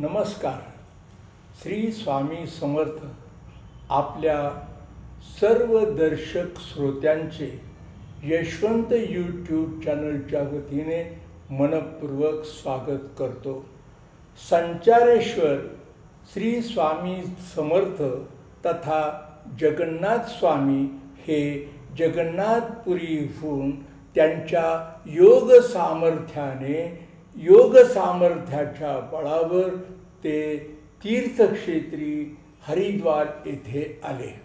नमस्कार. श्री स्वामी समर्थ आपल्या सर्व दर्शक श्रोत्यांचे यशवंत यूट्यूब चॅनलच्या वतीने मनपूर्वक स्वागत करतो. संचारेश्वर श्री स्वामी समर्थ तथा जगन्नाथ स्वामी हे जगन्नाथपुरीहून त्यांच्या योग सामर्थ्याने योग सामर्थ्याच्या बळावर ते तीर्थक्षेत्री हरिद्वार येथे आले.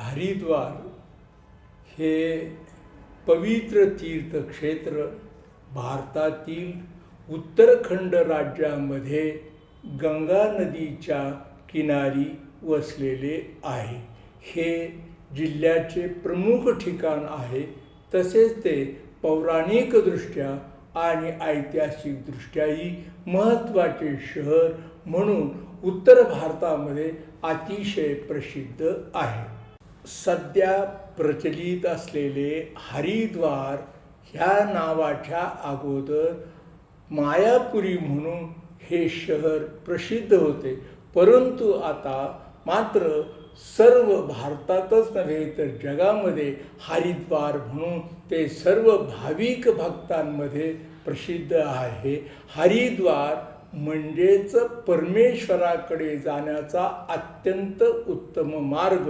हरिद्वार हे पवित्र तीर्थक्षेत्र भारतातील उत्तराखंड राज्यामध्ये गंगा नदीच्या किनारी वसलेले आहे. हे जिल्ह्याचे प्रमुख ठिकाण आहे. तसेच ते पौराणिकदृष्ट्या आणि ऐतिहासिकदृष्ट्याही महत्त्वाचे शहर म्हणून उत्तर भारतामध्ये अतिशय प्रसिद्ध आहे. सध्या प्रचलित असलेले हरिद्वार ह्या नावाच्या अगोदर मायापुरी म्हणून हे शहर प्रसिद्ध होते. परंतु आता मात्र सर्व भारतातच नव्हे तर जगामध्ये हरिद्वार म्हणून ते सर्व भाविक भक्तांमध्ये प्रसिद्ध आहे. हरिद्वार म्हणजेच परमेश्वराकडे जाण्याचा अत्यंत उत्तम मार्ग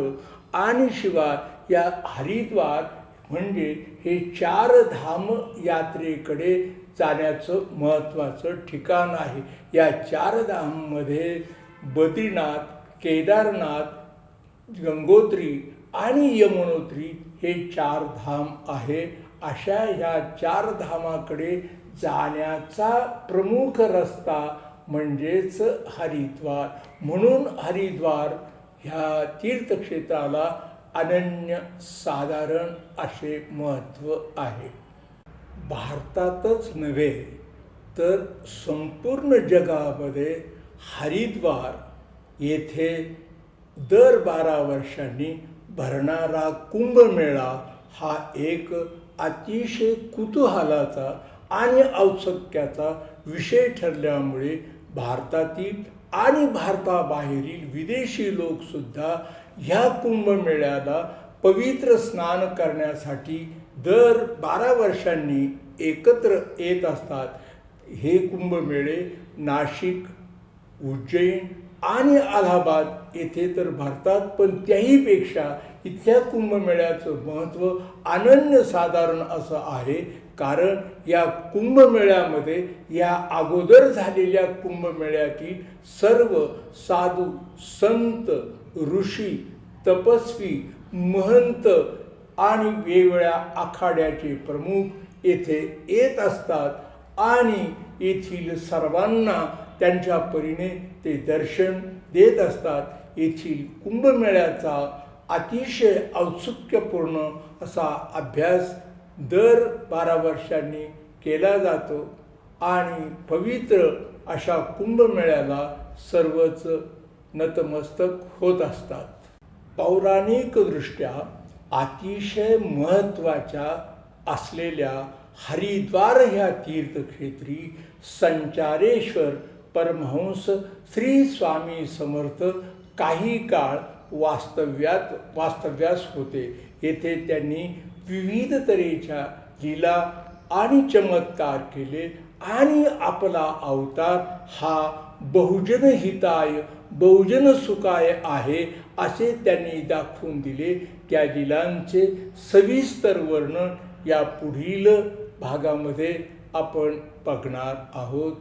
आणि शिवाय या हरिद्वार म्हणजे हे चार धाम यात्रेकडे जाण्याचं महत्त्वाचं ठिकाण आहे. या चार धाममध्ये बद्रीनाथ केदारनाथ गंगोत्री आणि यमुनोत्री हे चार धाम आहे. अशा ह्या चार धामाकडे जाण्याचा प्रमुख रस्ता म्हणजेच हरिद्वार. म्हणून हरिद्वार ह्या तीर्थक्षेत्राला अनन्य साधारण असे महत्त्व आहे. भारतातच नव्हे तर संपूर्ण जगामध्ये हरिद्वार येथे दर बारा वर्षांनी भरणारा कुंभमेळा हा एक अतिशय कुतूहलाचा आणि औत्सुक्याचा विषय ठरल्यामुळे भारतातील आणि भारताबाहेरील विदेशी लोकसुद्धा ह्या कुंभमेळ्याला पवित्र स्नान करण्यासाठी दर बारा वर्षांनी एकत्र येत असतात. हे कुंभमेळे नाशिक उज्जैन आणि अलाहाबाद येथे तर भारतात पण त्याहीपेक्षा इथल्या कुंभमेळ्याचं महत्त्व अनन्यसाधारण असं आहे. कारण या कुंभमेळ्यामध्ये या अगोदर झालेल्या कुंभमेळ्यातील सर्व साधू संत ऋषी तपस्वी महंत आणि वेगवेगळ्या आखाड्याचे प्रमुख येथे येत असतात आणि येथील सर्वांना त्यांच्या परीने ते दर्शन देत असतात. येथील कुंभमेळ्याचा अतिशय औत्सुक्यपूर्ण असा अभ्यास दर बारा वर्षांनी केला जातो आणि पवित्र अशा कुंभमेळ्याला सर्वच नतमस्तक होत असतात. पौराणिकदृष्ट्या अतिशय महत्त्वाच्या असलेल्या हरिद्वार ह्या तीर्थक्षेत्री संचारेश्वर परमहंस श्री स्वामी समर्थ काही काळ वास्तव्यात वास्तव्यास होते. येथे त्यांनी विविध तऱ्हेच्या लीला आणि चमत्कार केले आणि आपला अवतार हा बहुजन हिताय बहुजन सुखाय आहे असे त्यांनी दाखवून दिले. त्या लिलांचे सविस्तर वर्णन या पुढील भागामध्ये आपण बघणार आहोत.